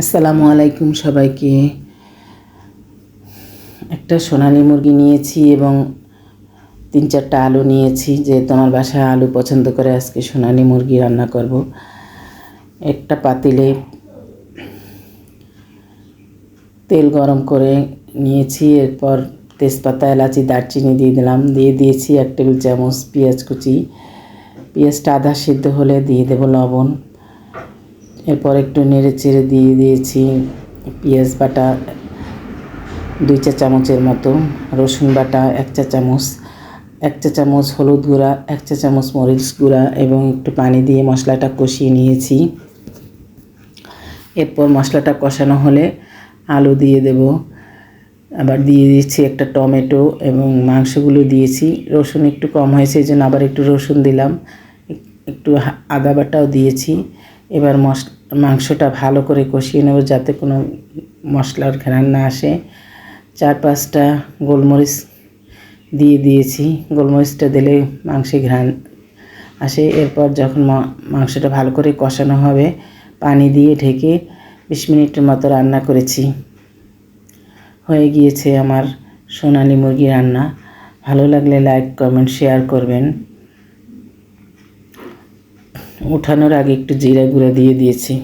আসসালামু আলাইকুম সবাইকে। একটা সোনালি মুরগি নিয়েছি এবং তিন চারটা আলু নিয়েছি, যেহেতু আমার বাসায় আলু পছন্দ করে আজকে সোনালি মুরগি রান্না করব। একটা পাতিলে তেল গরম করে নিয়েছি, এরপর তেজপাতা, এলাচি, দারচিনি দিয়ে দিলাম। দিয়ে দিয়েছি এক টেবিল চামচ পেঁয়াজ কুচি। পেঁয়াজটা আধা সিদ্ধ হলে দিয়ে দেবো লবণ। এরপর একটু নেড়ে চেড়ে দিয়ে দিয়েছি পেঁয়াজ বাটা, দুই চা চামচের মতো, রসুন বাটা এক চা চামচ, এক চা চামচ হলুদ গুঁড়া, এক চা চামচ মরিচ গুঁড়া এবং একটু পানি দিয়ে মশলাটা কষিয়ে নিয়েছি। এরপর মশলাটা কষানো হলে আলু দিয়ে দেব। আবার দিয়ে দিয়েছি একটা টমেটো এবং মাংসগুলো দিয়েছি। রসুন একটু কম হয়েছে, এই জন্য আবার একটু রসুন দিলাম। একটু আদা বাটাও দিয়েছি। এবার মশ, মাংসটা ভালো করে কষিয়ে নেব যাতে কোনো মশলার ঘ্রাণ না আসে। চার পাঁচটা গোলমরিচ দিয়ে দিয়েছি। গোলমরিচটা দিলে মাংসে ঘ্রাণ আসে। এরপর যখন মাংসটা ভালো করে কষানো হবে, পানি দিয়ে ঢেকে বিশ মিনিটের মতো রান্না করেছি। হয়ে গিয়েছে আমার সোনালি মুরগি রান্না। ভালো লাগলে লাইক, কমেন্ট, শেয়ার করবেন। উঠানোর আগে একটু জিরা গুঁড়া দিয়ে দিয়েছি।